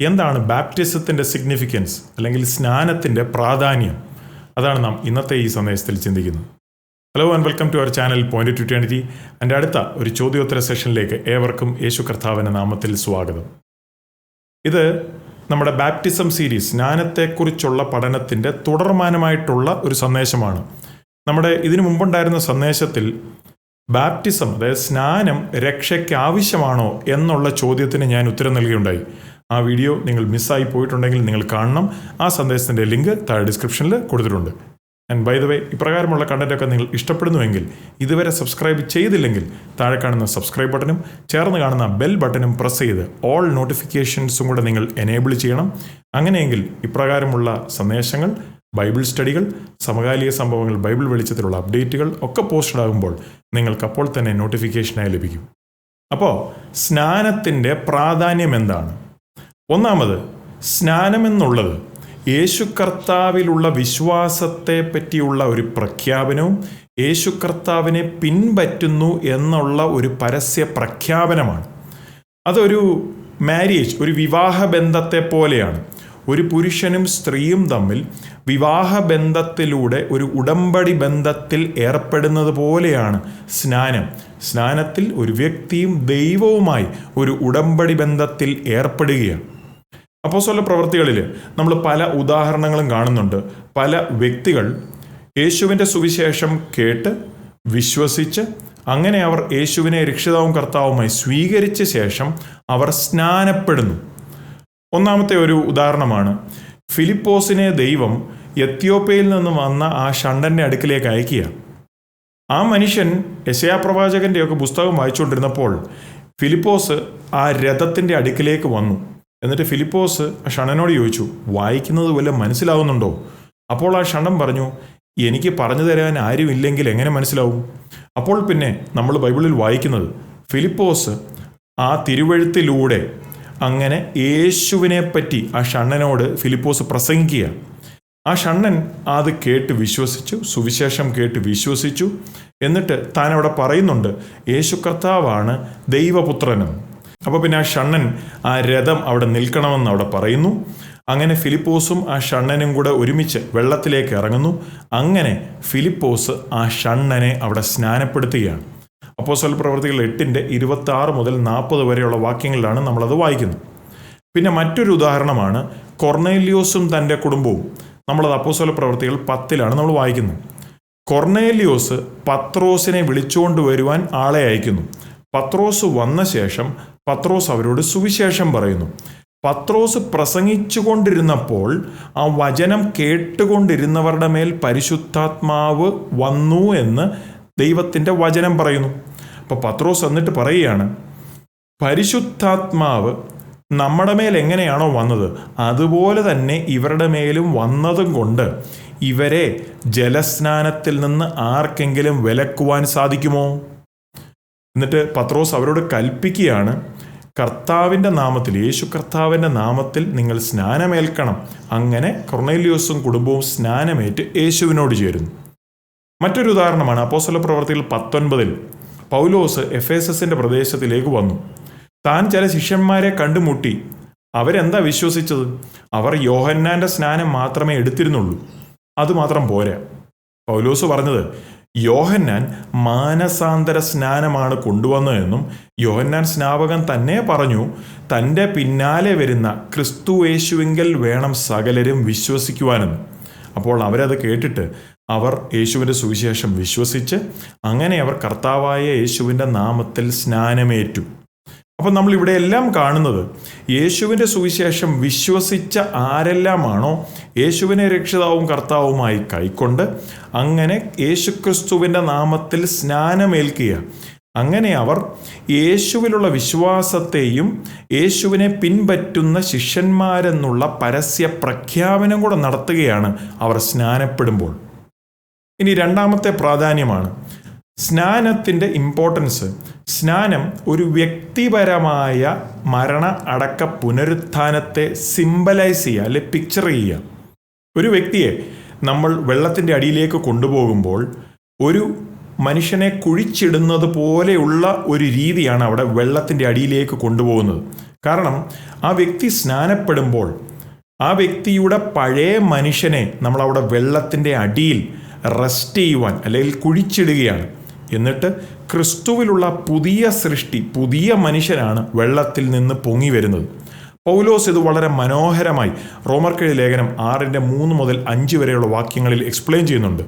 എന്താണ് ബാപ്റ്റിസത്തിന്റെ സിഗ്നിഫിക്കൻസ് അല്ലെങ്കിൽ സ്നാനത്തിന്റെ പ്രാധാന്യം? അതാണ് നാം ഇന്നത്തെ ഈ സന്ദേശത്തിൽ ചിന്തിക്കുന്നത്. Hello and welcome to our channel point two twenty എന്റെ അടുത്ത ഒരു ചോദ്യോത്തര സെഷനിലേക്ക് ഏവർക്കും യേശു കർത്താവിന്റെ നാമത്തിൽ സ്വാഗതം. ഇത് നമ്മുടെ ബാപ്റ്റിസം സീരീസ് സ്നാനത്തെക്കുറിച്ചുള്ള പഠനത്തിന്റെ തുടർമാനമായിട്ടുള്ള ഒരു സന്ദേശമാണ്. നമ്മുടെ ഇതിനു മുമ്പുണ്ടായിരുന്ന സന്ദേശത്തിൽ ബാപ്റ്റിസം അതായത് സ്നാനം രക്ഷയ്ക്ക് ആവശ്യമാണോ എന്നുള്ള ചോദ്യത്തിന് ഞാൻ ഉത്തരം നൽകിയുണ്ടായി. ആ വീഡിയോ നിങ്ങൾ മിസ്സായി പോയിട്ടുണ്ടെങ്കിൽ നിങ്ങൾ കാണണം. ആ സന്ദേശത്തിന്റെ ലിങ്ക് താഴെ ഡിസ്ക്രിപ്ഷനിൽ കൊടുത്തിട്ടുണ്ട്. ആൻഡ് ബൈ ദ വേ ഇപ്രകാരമുള്ള കണ്ടന്റൊക്കെ നിങ്ങൾ ഇഷ്ടപ്പെടുന്നുവെങ്കിൽ ഇതുവരെ സബ്സ്ക്രൈബ് ചെയ്തില്ലെങ്കിൽ താഴെ കാണുന്ന സബ്സ്ക്രൈബ് ബട്ടണും ചേർന്ന് കാണുന്ന ബെൽ ബട്ടണും പ്രസ് ചെയ്ത് ഓൾ നോട്ടിഫിക്കേഷൻസും കൂടെ നിങ്ങൾ എനേബിൾ ചെയ്യണം. അങ്ങനെയെങ്കിൽ ഇപ്രകാരമുള്ള സന്ദേശങ്ങൾ ബൈബിൾ സ്റ്റഡികൾ സമകാലിക സംഭവങ്ങൾ ബൈബിൾ വെളിച്ചത്തിലുള്ള അപ്ഡേറ്റുകൾ ഒക്കെ പോസ്റ്റഡ് ആകുമ്പോൾ നിങ്ങൾക്ക് അപ്പോൾ തന്നെ നോട്ടിഫിക്കേഷനായി ലഭിക്കും. അപ്പോൾ സ്നാനത്തിന്റെ പ്രാധാന്യം എന്താണ്? ഒന്നാമത് സ്നാനം എന്നുള്ളത് യേശു കർത്താവിലുള്ള വിശ്വാസത്തെ പറ്റിയുള്ള ഒരു പ്രഖ്യാപനവും യേശു കർത്താവിനെ പിൻപറ്റുന്നു എന്നുള്ള ഒരു പരസ്യ പ്രഖ്യാപനമാണ്. അതൊരു മാരേജ് ഒരു വിവാഹ ബന്ധത്തെ പോലെയാണ്. ഒരു പുരുഷനും സ്ത്രീയും തമ്മിൽ വിവാഹ ബന്ധത്തിലൂടെ ഒരു ഉടമ്പടി ബന്ധത്തിൽ ഏർപ്പെടുന്നത് പോലെയാണ് സ്നാനം. സ്നാനത്തിൽ ഒരു വ്യക്തിയും ദൈവവുമായി ഒരു ഉടമ്പടി ബന്ധത്തിൽ ഏർപ്പെടുകയാണ്. അപ്പോസ്വല പ്രവൃത്തികളിൽ നമ്മൾ പല ഉദാഹരണങ്ങളും കാണുന്നുണ്ട്. പല വ്യക്തികൾ യേശുവിന്റെ സുവിശേഷം കേട്ട് വിശ്വസിച്ച് അങ്ങനെ അവർ യേശുവിനെ രക്ഷിതാവും കർത്താവുമായി സ്വീകരിച്ച ശേഷം അവർ സ്നാനപ്പെടുന്നു. ഒന്നാമത്തെ ഒരു ഉദാഹരണമാണ്. ഫിലിപ്പോസിനെ ദൈവം എത്യോപ്യയിൽ നിന്ന് വന്ന ആ ഷണ്ടന്റെ അടുക്കിലേക്ക് അയക്കുക. ആ മനുഷ്യൻ യശയാപ്രവാചകന്റെയൊക്കെ പുസ്തകം വായിച്ചുകൊണ്ടിരുന്നപ്പോൾ ഫിലിപ്പോസ് ആ രഥത്തിന്റെ അടുക്കിലേക്ക് വന്നു. എന്നിട്ട് ഫിലിപ്പോസ് ഷണനോട് ചോദിച്ചു വായിക്കുന്നത് വല്ല മനസ്സിലാവുന്നുണ്ടോ? അപ്പോൾ ആ ഷണ്ടൻ പറഞ്ഞു എനിക്ക് പറഞ്ഞു തരാൻ ആരുമില്ലെങ്കിൽ എങ്ങനെ മനസ്സിലാവും? അപ്പോൾ പിന്നെ നമ്മൾ ബൈബിളിൽ വായിക്കുന്നത് ഫിലിപ്പോസ് ആ തിരുവഴുത്തിലൂടെ അങ്ങനെ യേശുവിനെ പറ്റി ആ ഷണ്ണനോട് ഫിലിപ്പോസ് പ്രസംഗിക്കുക. ആ ഷണ്ണൻ അത് കേട്ട് വിശ്വസിച്ചു സുവിശേഷം കേട്ട് വിശ്വസിച്ചു. എന്നിട്ട് താൻ അവിടെ പറയുന്നുണ്ട് യേശു കർത്താവാണ് ദൈവപുത്രനും. അപ്പോൾ പിന്നെ ആ ഷണ്ണൻ ആ രഥം അവിടെ നിൽക്കണമെന്ന് അവിടെ പറയുന്നു. അങ്ങനെ ഫിലിപ്പോസും ആ ഷണ്ണനും കൂടെ ഒരുമിച്ച് വെള്ളത്തിലേക്ക് ഇറങ്ങുന്നു. അങ്ങനെ ഫിലിപ്പോസ് ആ ഷണ്ണനെ അവിടെ സ്നാനപ്പെടുത്തുകയാണ്. അപ്പോസൽ പ്രവർത്തികൾ എട്ടിന്റെ ഇരുപത്തി ആറ് മുതൽ നാൽപ്പത് വരെയുള്ള വാക്യങ്ങളിലാണ് നമ്മളത് വായിക്കുന്നത്. പിന്നെ മറ്റൊരു ഉദാഹരണമാണ് കൊർണേലിയോസും തന്റെ കുടുംബവും. നമ്മളത് അപ്പോസ്വല പ്രവർത്തികൾ പത്തിലാണ് നമ്മൾ വായിക്കുന്നത്. കൊർണേലിയോസ് പത്രോസിനെ വിളിച്ചുകൊണ്ട് വരുവാൻ ആളെ അയക്കുന്നു. പത്രോസ് വന്ന ശേഷം പത്രോസ് അവരോട് സുവിശേഷം പറയുന്നു. പത്രോസ് പ്രസംഗിച്ചുകൊണ്ടിരുന്നപ്പോൾ ആ വചനം കേട്ടുകൊണ്ടിരുന്നവരുടെ മേൽ പരിശുദ്ധാത്മാവ് വന്നു എന്ന് ദൈവത്തിന്റെ വചനം പറയുന്നു. അപ്പോൾ പത്രോസ് എന്നിട്ട് പറയുകയാണ് പരിശുദ്ധാത്മാവ് നമ്മുടെ മേൽ എങ്ങനെയാണോ വന്നത് അതുപോലെ തന്നെ ഇവരുടെ മേലും വന്നതും കൊണ്ട് ഇവരെ ജലസ്നാനത്തിൽ നിന്ന് ആർക്കെങ്കിലും വിലക്കുവാൻ സാധിക്കുമോ? എന്നിട്ട് പത്രോസ് അവരോട് കൽപ്പിക്കുകയാണ് കർത്താവിന്റെ നാമത്തിൽ യേശു കർത്താവിന്റെ നാമത്തിൽ നിങ്ങൾ സ്നാനമേൽക്കണം. അങ്ങനെ കൊർണേലിയോസും കുടുംബവും സ്നാനമേറ്റ് യേശുവിനോട് ചേരുന്നു. മറ്റൊരു ഉദാഹരണമാണ് അപ്പോസ്വല പ്രവർത്തികൾ പത്തൊൻപതിൽ. പൗലോസ് എഫ് എസ് എസിന്റെ പ്രദേശത്തിലേക്ക് വന്നു. താൻ ചില ശിഷ്യന്മാരെ കണ്ടുമുട്ടി. അവരെന്താ വിശ്വസിച്ചത്? അവർ യോഹന്നാന്റെ സ്നാനം മാത്രമേ എടുത്തിരുന്നുള്ളൂ. അതുമാത്രം പോരാ. പൗലോസ് പറഞ്ഞത് യോഹന്നാൻ മാനസാന്തര സ്നാനമാണ് കൊണ്ടുവന്നതെന്നും യോഹന്നാൻ സ്നാപകൻ തന്നെ പറഞ്ഞു തന്റെ പിന്നാലെ വരുന്ന ക്രിസ്തു യേശുവിങ്കൽ വേണം സകലരും വിശ്വസിക്കുവാനെന്ന്. അപ്പോൾ അവരത് കേട്ടിട്ട് അവർ യേശുവിന്റെ സുവിശേഷം വിശ്വസിച്ച് അങ്ങനെ അവർ കർത്താവായ യേശുവിന്റെ നാമത്തിൽ സ്നാനമേറ്റു. അപ്പം നമ്മൾ ഇവിടെ എല്ലാം കാണുന്നത് യേശുവിന്റെ സുവിശേഷം വിശ്വസിച്ച ആരെല്ലാമാണോ? യേശുവിനെ രക്ഷിതാവും കർത്താവുമായി കൈക്കൊണ്ട് അങ്ങനെ യേശുക്രിസ്തുവിന്റെ നാമത്തിൽ സ്നാനമേൽക്കുക. അങ്ങനെ അവർ യേശുവിലുള്ള വിശ്വാസത്തെയും യേശുവിനെ പിൻപറ്റുന്ന ശിഷ്യന്മാരെന്നുള്ള പരസ്യ പ്രഖ്യാപനം കൂടെ നടത്തുകയാണ് അവർ സ്നാനപ്പെടുമ്പോൾ. ഇനി രണ്ടാമത്തെ പ്രാധാന്യമാണ് സ്നാനത്തിന്റെ ഇമ്പോർട്ടൻസ് സ്നാനം ഒരു വ്യക്തിപരമായ മരണ അടക്ക പുനരുത്ഥാനത്തെ സിംബലൈസ് ചെയ്യുക അല്ലെ പിക്ചർ ചെയ്യുക. ഒരു വ്യക്തിയെ നമ്മൾ വെള്ളത്തിന്റെ അടിയിലേക്ക് കൊണ്ടുപോകുമ്പോൾ ഒരു മനുഷ്യനെ കുഴിച്ചിടുന്നത് പോലെയുള്ള ഒരു രീതിയാണ് അവിടെ വെള്ളത്തിന്റെ അടിയിലേക്ക് കൊണ്ടുപോകുന്നത്. കാരണം ആ വ്യക്തി സ്നാനപ്പെടുമ്പോൾ ആ വ്യക്തിയുടെ പഴയ മനുഷ്യനെ നമ്മളവിടെ വെള്ളത്തിന്റെ അടിയിൽ റെസ്റ്റ് ചെയ്യുവാൻ അല്ലെങ്കിൽ കുഴിച്ചിടുകയാണ്. എന്നിട്ട് ക്രിസ്തുവിലുള്ള പുതിയ സൃഷ്ടി പുതിയ മനുഷ്യനാണ് വെള്ളത്തിൽ നിന്ന് പൊങ്ങി വരുന്നത്. പൗലോസ് ഇത് വളരെ മനോഹരമായി റോമർക്കഴി ലേഖനം ആറിന്റെ മൂന്ന് മുതൽ അഞ്ച് വരെയുള്ള വാക്യങ്ങളിൽ എക്സ്പ്ലെയിൻ ചെയ്യുന്നുണ്ട്.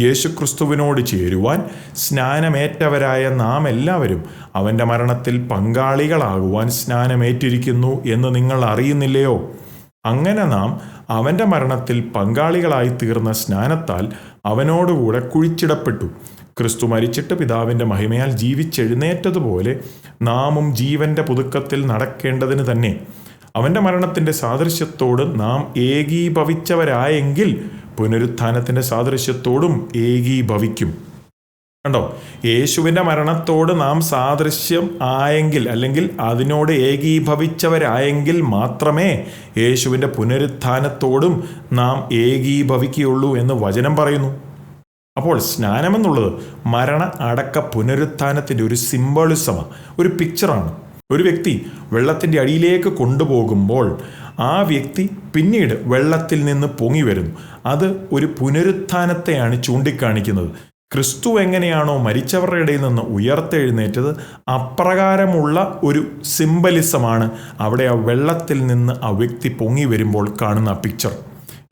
യേശുക്രിസ്തുവിനോട് ചേരുവാൻ സ്നാനമേറ്റവരായ നാം എല്ലാവരും അവന്റെ മരണത്തിൽ പങ്കാളികളാകുവാൻ സ്നാനമേറ്റിരിക്കുന്നു എന്ന് നിങ്ങൾ അറിയുന്നില്ലയോ? അങ്ങനെ നാം അവന്റെ മരണത്തിൽ പങ്കാളികളായി തീർന്ന സ്നാനത്താൽ അവനോടുകൂടെ കുഴിച്ചിടപ്പെട്ടു. ക്രിസ്തു മരിച്ചിട്ട് പിതാവിന്റെ മഹിമയാൽ ജീവിച്ചെഴുന്നേറ്റതുപോലെ നാമും ജീവന്റെ പുതുക്കത്തിൽ നടക്കേണ്ടതിന് തന്നെ അവന്റെ മരണത്തിന്റെ സാദൃശ്യത്തോട് നാം ഏകീഭവിച്ചവരായെങ്കിൽ പുനരുത്ഥാനത്തിന്റെ സാദൃശ്യത്തോടും ഏകീഭവിക്കും. കണ്ടോ? യേശുവിന്റെ മരണത്തോട് നാം സാദൃശ്യം ആയെങ്കിൽ അല്ലെങ്കിൽ അതിനോട് ഏകീഭവിച്ചവരായെങ്കിൽ മാത്രമേ യേശുവിന്റെ പുനരുത്ഥാനത്തോടും നാം ഏകീഭവിക്കുകയുള്ളൂ എന്ന് വചനം പറയുന്നു. അപ്പോൾ സ്നാനമെന്നുള്ളത് മരണ അടക്ക പുനരുത്ഥാനത്തിന്റെ ഒരു സിംബോളിസമാണ് ഒരു പിക്ചറാണ് ഒരു വ്യക്തി വെള്ളത്തിന്റെ അടിയിലേക്ക് കൊണ്ടുപോകുമ്പോൾ ആ വ്യക്തി പിന്നീട് വെള്ളത്തിൽ നിന്ന് പൊങ്ങി വരുന്നു. അത് ഒരു പുനരുത്ഥാനത്തെയാണ് ചൂണ്ടിക്കാണിക്കുന്നത്. ക്രിസ്തു എങ്ങനെയാണോ മരിച്ചവരുടെ ഇടയിൽ നിന്ന് ഉയർത്തെഴുന്നേറ്റത് അപ്രകാരമുള്ള ഒരു സിംബലിസമാണ് അവിടെ ആ വെള്ളത്തിൽ നിന്ന് ആ വ്യക്തി പൊങ്ങി വരുമ്പോൾ കാണുന്ന പിക്ചർ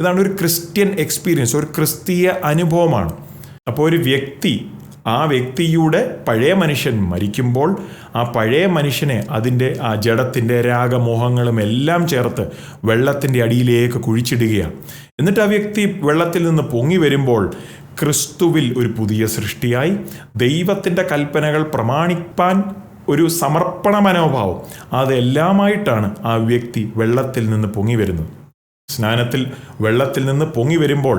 ഇതാണ് ഒരു ക്രിസ്ത്യൻ എക്സ്പീരിയൻസ് ഒരു ക്രിസ്തീയ അനുഭവമാണ്. അപ്പോൾ ഒരു വ്യക്തി ആ വ്യക്തിയുടെ പഴയ മനുഷ്യൻ മരിക്കുമ്പോൾ ആ പഴയ മനുഷ്യനെ അതിന്റെ ആ ജഡത്തിന്റെ രാഗമോഹങ്ങളും എല്ലാം ചേർത്ത് വെള്ളത്തിന്റെ അടിയിലേക്ക് കുഴിച്ചിടുകയാണ്. എന്നിട്ട് ആ വ്യക്തി വെള്ളത്തിൽ നിന്ന് പൊങ്ങി വരുമ്പോൾ ക്രിസ്തുവിൽ ഒരു പുതിയ സൃഷ്ടിയായി. ദൈവത്തിന്റെ കൽപ്പനകൾ പ്രമാണിപ്പാൻ ഒരു സമർപ്പണ മനോഭാവം. അതെല്ലാമായിട്ടാണ് ആ വ്യക്തി വെള്ളത്തിൽ നിന്ന് പൊങ്ങി വരുന്നത്. സ്നാനത്തിൽ വെള്ളത്തിൽ നിന്ന് പൊങ്ങി വരുമ്പോൾ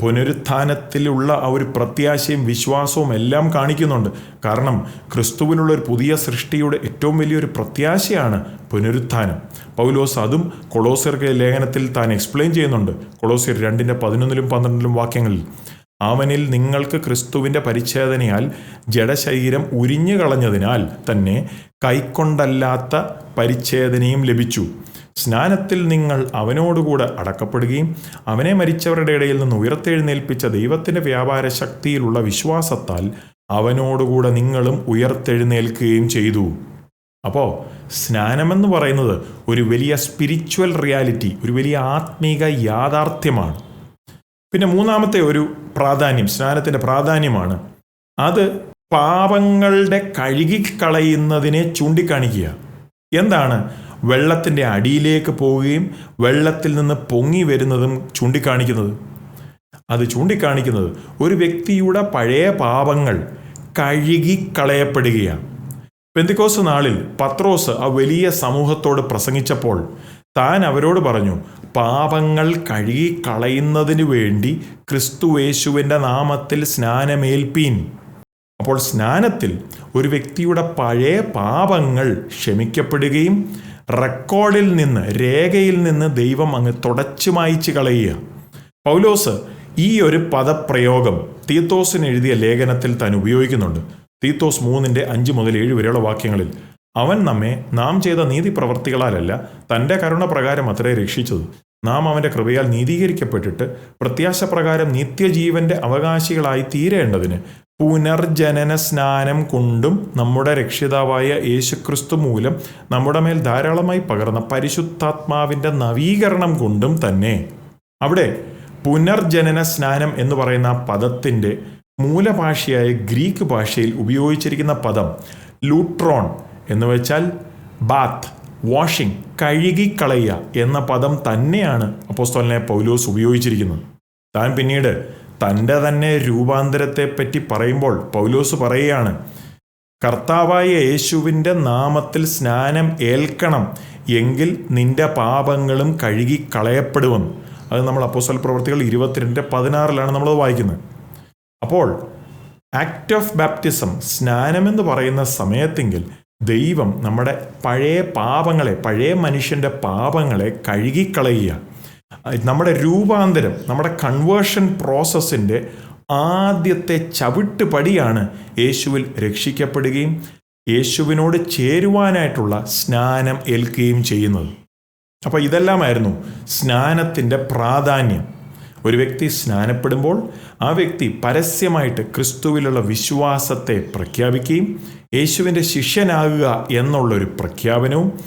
പുനരുത്ഥാനത്തിലുള്ള ആ ഒരു പ്രത്യാശയും വിശ്വാസവും എല്ലാം കാണിക്കുന്നുണ്ട്. കാരണം ക്രിസ്തുവിനുള്ള ഒരു പുതിയ സൃഷ്ടിയുടെ ഏറ്റവും വലിയൊരു പ്രത്യാശയാണ് പുനരുത്ഥാനം. പൗലോസ് അതും കൊളോസിയർക്ക് ലേഖനത്തിൽ താൻ എക്സ്പ്ലെയിൻ ചെയ്യുന്നുണ്ട്. കൊളോസിയർ രണ്ടിന്റെ പതിനൊന്നിലും പന്ത്രണ്ടിലും വാക്യങ്ങളിൽ അവനിൽ നിങ്ങൾക്ക് ക്രിസ്തുവിന്റെ പരിച്ഛേദനയാൽ ജഡശരീരം ഉരിഞ്ഞു കളഞ്ഞതിനാൽ തന്നെ കൈക്കൊണ്ടല്ലാത്ത പരിച്ഛേദനയും ലഭിച്ചു. സ്നാനത്തിൽ നിങ്ങൾ അവനോടുകൂടെ അടക്കപ്പെടുകയും അവനെ മരിച്ചവരുടെ ഇടയിൽ നിന്ന് ഉയർത്തെഴുന്നേൽപ്പിച്ച ദൈവത്തിന്റെ വ്യാപാര ശക്തിയിലുള്ള വിശ്വാസത്താൽ അവനോടുകൂടെ നിങ്ങളും ഉയർത്തെഴുന്നേൽക്കുകയും ചെയ്തു. അപ്പോൾ സ്നാനമെന്ന് പറയുന്നത് ഒരു വലിയ സ്പിരിച്വൽ റിയാലിറ്റി ഒരു വലിയ ആത്മീക യാഥാർത്ഥ്യമാണ്. പിന്നെ മൂന്നാമത്തെ ഒരു പ്രാധാന്യം സ്നാനത്തിന്റെ പ്രാധാന്യമാണ്. അത് പാപങ്ങളുടെ കഴുകിക്കളയുന്നതിനെ ചൂണ്ടിക്കാണിക്കുക. എന്താണ്? വെള്ളത്തിന്റെ അടിയിലേക്ക് പോവുകയും വെള്ളത്തിൽ നിന്ന് പൊങ്ങി വരുന്നതും ചൂണ്ടിക്കാണിക്കുന്നത്. അത് ചൂണ്ടിക്കാണിക്കുന്നത് ഒരു വ്യക്തിയുടെ പഴയ പാപങ്ങൾ കഴുകി കളയപ്പെടുകയാണ് പെന്തിക്കോസ് നാളിൽ പത്രോസ് ആ വലിയ സമൂഹത്തോട് പ്രസംഗിച്ചപ്പോൾ താൻ അവരോട് പറഞ്ഞു പാപങ്ങൾ കഴുകി കളയുന്നതിന് വേണ്ടി ക്രിസ്തുവേശുവിന്റെ നാമത്തിൽ സ്നാനമേൽപ്പീൻ. അപ്പോൾ സ്നാനത്തിൽ ഒരു വ്യക്തിയുടെ പഴയ പാപങ്ങൾ ക്ഷമിക്കപ്പെടുകയും റെക്കോർഡിൽ നിന്ന് രേഖയിൽ നിന്ന് ദൈവം അങ്ങ് തുടച്ചു മായിച്ച് കളയുക. പൗലോസ് ഈ ഒരു പദപ്രയോഗം തീത്തോസിന് എഴുതിയ ലേഖനത്തിൽ താൻ ഉപയോഗിക്കുന്നുണ്ട്. തീത്തോസ് മൂന്നിന്റെ അഞ്ച് മുതൽ ഏഴ് വരെയുള്ള വാക്യങ്ങളിൽ അവൻ നമ്മെ നാം ചെയ്ത നീതി പ്രവർത്തികളാലല്ല തന്റെ കരുണ പ്രകാരം അത്രേ രക്ഷിച്ചത്. നാം അവന്റെ കൃപയാൽ നീതീകരിക്കപ്പെട്ടിട്ട് പ്രത്യാശ പ്രകാരം നിത്യജീവന്റെ അവകാശികളായി തീരേണ്ടതിന് പുനർജനന സ്നാനം കൊണ്ടും നമ്മുടെ രക്ഷിതാവായ യേശുക്രിസ്തു മൂലം നമ്മുടെ മേൽ ധാരാളമായി പകർന്ന പരിശുദ്ധാത്മാവിന്റെ നവീകരണം കൊണ്ടും തന്നെ. അവിടെ പുനർജനന സ്നാനം എന്ന് പറയുന്ന പദത്തിന്റെ മൂലഭാഷയായ ഗ്രീക്ക് ഭാഷയിൽ ഉപയോഗിച്ചിരിക്കുന്ന പദം ലൂട്രോൺ എന്ന് വെച്ചാൽ ബാത്ത് വാഷിംഗ് കഴുകിക്കളയുക എന്ന പദം തന്നെയാണ് അപ്പോസ്തോലിനെ പൗലോസ് ഉപയോഗിച്ചിരിക്കുന്നത്. താൻ പിന്നീട് തന്റെ തന്നെ രൂപാന്തരത്തെപ്പറ്റി പറയുമ്പോൾ പൗലോസ് പറയുകയാണ് കർത്താവായ യേശുവിന്റെ നാമത്തിൽ സ്നാനം ഏൽക്കണം എങ്കിൽ നിന്റെ പാപങ്ങളും കഴുകി കളയപ്പെടുവെന്ന് അത് നമ്മൾ അപ്പോസൽ പ്രവർത്തികൾ ഇരുപത്തിരണ്ട് പതിനാറിലാണ് നമ്മളത് വായിക്കുന്നത്. അപ്പോൾ ആക്ട് ഓഫ് ബാപ്റ്റിസം സ്നാനമെന്ന് പറയുന്ന സമയത്തെങ്കിൽ ദൈവം നമ്മുടെ പഴയ പാപങ്ങളെ പഴയ മനുഷ്യന്റെ പാപങ്ങളെ കഴുകിക്കളയുക. നമ്മുടെ രൂപാന്തരം നമ്മുടെ കൺവേർഷൻ പ്രോസസ്സിന്റെ ആദ്യത്തെ ചവിട്ട് പടിയാണ് യേശുവിൽ രക്ഷിക്കപ്പെടുകയും യേശുവിനോട് ചേരുവാനായിട്ടുള്ള സ്നാനം ഏൽക്കുകയും ചെയ്യുന്നത്. അപ്പോൾ ഇതെല്ലാമായിരുന്നു സ്നാനത്തിന്റെ പ്രാധാന്യം. ഒരു വ്യക്തി സ്നാനപ്പെടുമ്പോൾ ആ വ്യക്തി പരസ്യമായിട്ട് ക്രിസ്തുവിലുള്ള വിശ്വാസത്തെ പ്രഖ്യാപിക്കുകയും യേശുവിന്റെ ശിഷ്യനാകുക എന്നുള്ളൊരു പ്രഖ്യാപനവും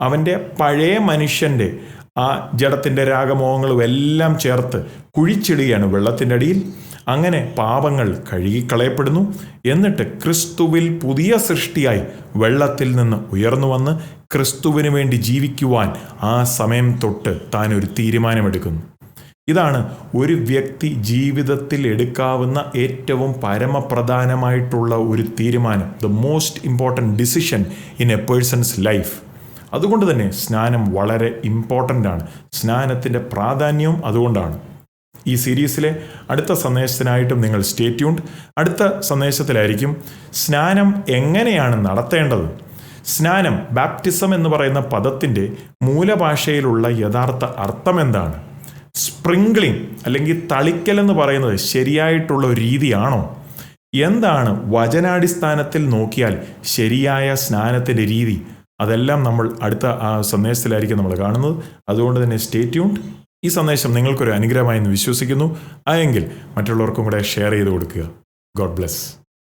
അവന്റെ പഴയ മനുഷ്യന്റെ ആ ജഡത്തിന്റെ രാഗമോഹങ്ങളും എല്ലാം ചേർത്ത് കുഴിച്ചിടുകയാണ് വെള്ളത്തിന്റെ അടിയിൽ. അങ്ങനെ പാപങ്ങൾ കഴുകിക്കളയപ്പെടുന്നു. എന്നിട്ട് ക്രിസ്തുവിൽ പുതിയ സൃഷ്ടിയായി വെള്ളത്തിൽ നിന്ന് ഉയർന്നു വന്ന് ക്രിസ്തുവിന് വേണ്ടി ജീവിക്കുവാൻ ആ സമയം തൊട്ട് താൻ ഒരു തീരുമാനമെടുക്കുന്നു. ഇതാണ് ഒരു വ്യക്തി ജീവിതത്തിൽ എടുക്കാവുന്ന ഏറ്റവും പരമപ്രധാനമായിട്ടുള്ള ഒരു തീരുമാനം. The most important decision in a person's life അതുകൊണ്ട് തന്നെ സ്നാനം വളരെ ഇമ്പോർട്ടന്റ് ആണ്. സ്നാനത്തിന്റെ പ്രാധാന്യവും അതുകൊണ്ടാണ്. ഈ സീരീസിലെ അടുത്ത സന്ദേശത്തിനായിട്ടും നിങ്ങൾ സ്റ്റേ ട്യൂൺഡ് അടുത്ത സന്ദേശത്തിലായിരിക്കും സ്നാനം എങ്ങനെയാണ് നടത്തേണ്ടത്? സ്നാനം ബാപ്റ്റിസം എന്ന് പറയുന്ന പദത്തിന്റെ മൂലഭാഷയിലുള്ള യഥാർത്ഥ അർത്ഥം എന്താണ്? സ്പ്രിംഗ്ലിംഗ് അല്ലെങ്കിൽ തളിക്കൽ എന്ന് പറയുന്നത് ശരിയായിട്ടുള്ള ഒരു രീതിയാണോ? എന്താണ് വചനാടിസ്ഥാനത്തിൽ നോക്കിയാൽ ശരിയായ സ്നാനത്തിന്റെ രീതി? അതെല്ലാം നമ്മൾ അടുത്ത ആ സന്ദേശത്തിലായിരിക്കും നമ്മൾ കാണുന്നത്. അതുകൊണ്ട് തന്നെ സ്റ്റേ ട്യൂൺഡ് ഈ സന്ദേശം നിങ്ങൾക്കൊരു അനുഗ്രഹമായി എന്ന് വിശ്വസിക്കുന്നു ആയെങ്കിൽ മറ്റുള്ളവർക്കും കൂടെ ഷെയർ ചെയ്ത് കൊടുക്കുക. God bless